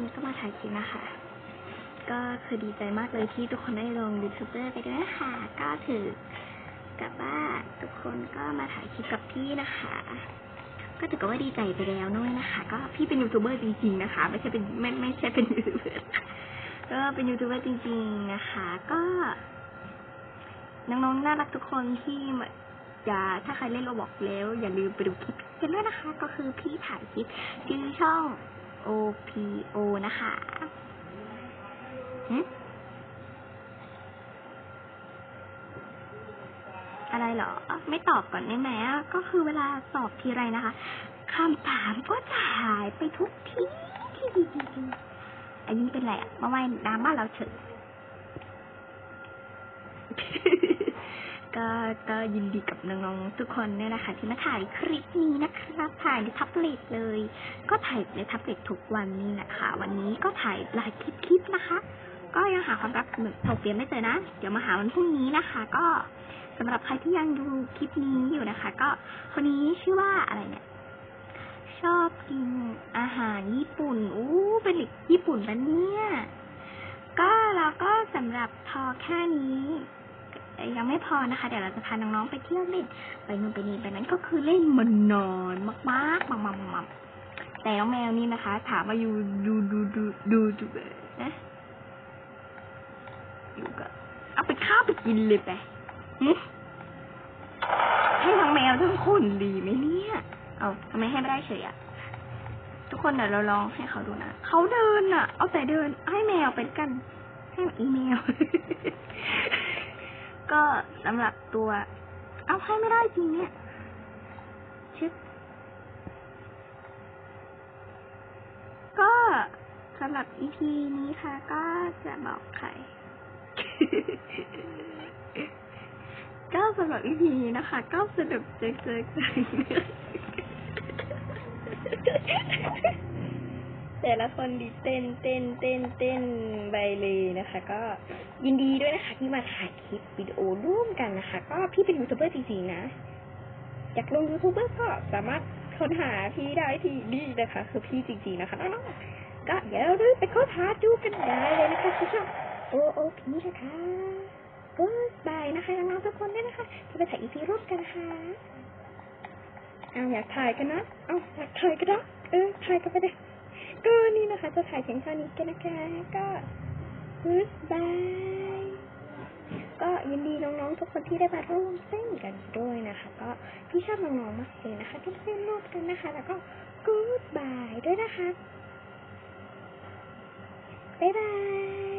อนก็มาถ่ายคลิปนะคะ ก็คือดีใจมากเลยที่ทุกคนได้ลงยูทูบเบอร์ไปด้วยนะคะ ก็ถือกับว่าทุกคนก็มาถ่ายคลิปกับพี่นะคะ ก็ถือกับว่าดีใจไปแล้วด้วยนะคะ ก็พี่เป็นยูทูบเบอร์จริงๆนะคะ ไม่ใช่เป็นไม่ไม่ใช่เป็นยูทูบเบอร์ก็เป็นยูทูบเบอร์จริง ๆนะคะ ก็น้องๆน่ารักทุกคนที่มาอย่าถ้าใครเล่นโรบอกแล้ว อย่าลืมไปดูคลิปกันด้วยนะคะ ก็คือพี่ถ่ายคลิปชื่อช่อง OPO นะคะหึอะไรเหรอ ไม่ตอบก่อนได้ไหมอะก็คือเวลาสอบทีไรนะคะคำถามก็จะหายไปทุกทีอันนี้เป็นไรอะมาว่ายน้ำบ้านเราเฉย ก็ก็ยินดีกับน้องๆทุกคนเนี่ยนะคะ ที่มาถ่ายคลิปนี้นะครับถ่ายในแท็บเล็ตเลย ก็ถ่ายในแท็บเล็ตทุกวันนี่แหละค่ะ วันนี้ก็ถ่ายหลายคลิปคลิปนะคะ ก็ยังหาความรักเหมือนเปียไม่เจอนะ เดี๋ยวมาหาวันพรุ่งนี้นะคะ ก็สำหรับใครที่ยังดูคลิปนี้อยู่นะคะ ก็คนนี้ชื่อว่าอะไรเนี่ยชอบกินอาหารญี่ปุ่นอู้เป็นเด็กญี่ปุ่นปะเนี่ยก็เราก็สำหรับพอแค่นี้ ยังไม่พอนะคะ เดี๋ยวเราจะพาน้องๆไปเที่ยวเล่น ไปนู่นไปนี่ไปนั้นก็คือเล่นมันนอนมากๆมากๆๆแต่น้องแมวนี่นะคะ ถามว่าอยู่ดูดูดูดูดูนะอยู่ก็เอาไปข้าวไปกินเลยไปให้ทั้งแมวทั้งคนดีไหมเนี่ย เอาทำไมให้ไม่ได้เฉยอะทุกคนเดี๋ยวเราลองให้เขาดูนะเขาเดินอะเอาแต่เดินให้แมวไปกันให้อีเมล ก็สำหรับตัว เอาให้ไม่ได้จริงเนี่ยชึบก็สำหรับ EP นี้ค่ะ ก็จะบอกใคร ก็สำหรับ EP นี้นะคะ ก็สนุกเจ๊กๆใจ แต่ละคนดีเต้นเต้นเต้นเต้นไปเลยนะคะ ก็ยินดีด้วยนะคะ ที่มาถ่ายคลิปวิดีโอร่วมกันนะคะ ก็พี่เป็นยูทูบเบอร์จริงๆนะ อยากลงยูทูบเบอร์ก็สามารถค้นหาพี่ได้ที่นี่นะคะ คือพี่จริงๆนะคะน้องๆก็เดี๋ยวเราไปค้นหาดูกันได้เลยนะคะที่ช่องโอโอพีนะคะก็บายนะคะน้องๆทุกคนด้วยนะคะที่ไปถ่ายอีพีร่วมกันนะคะเอาอยากถ่ายกันนะเอาอยากถ่ายกันนะเออถ่ายกันไปเลย ก็นี่นะคะ จะถ่ายเพียงเท่านี้กันนะคะ ก็ฮึบาย ก็ยินดีน้องๆทุกคนที่ได้มาร่วมเต้นกันด้วยนะคะ ก็พี่ชอบน้องๆมากเลยนะคะที่เต้นร่วมกันนะคะ แล้วก็กูดบายด้วยนะคะบ๊ายบาย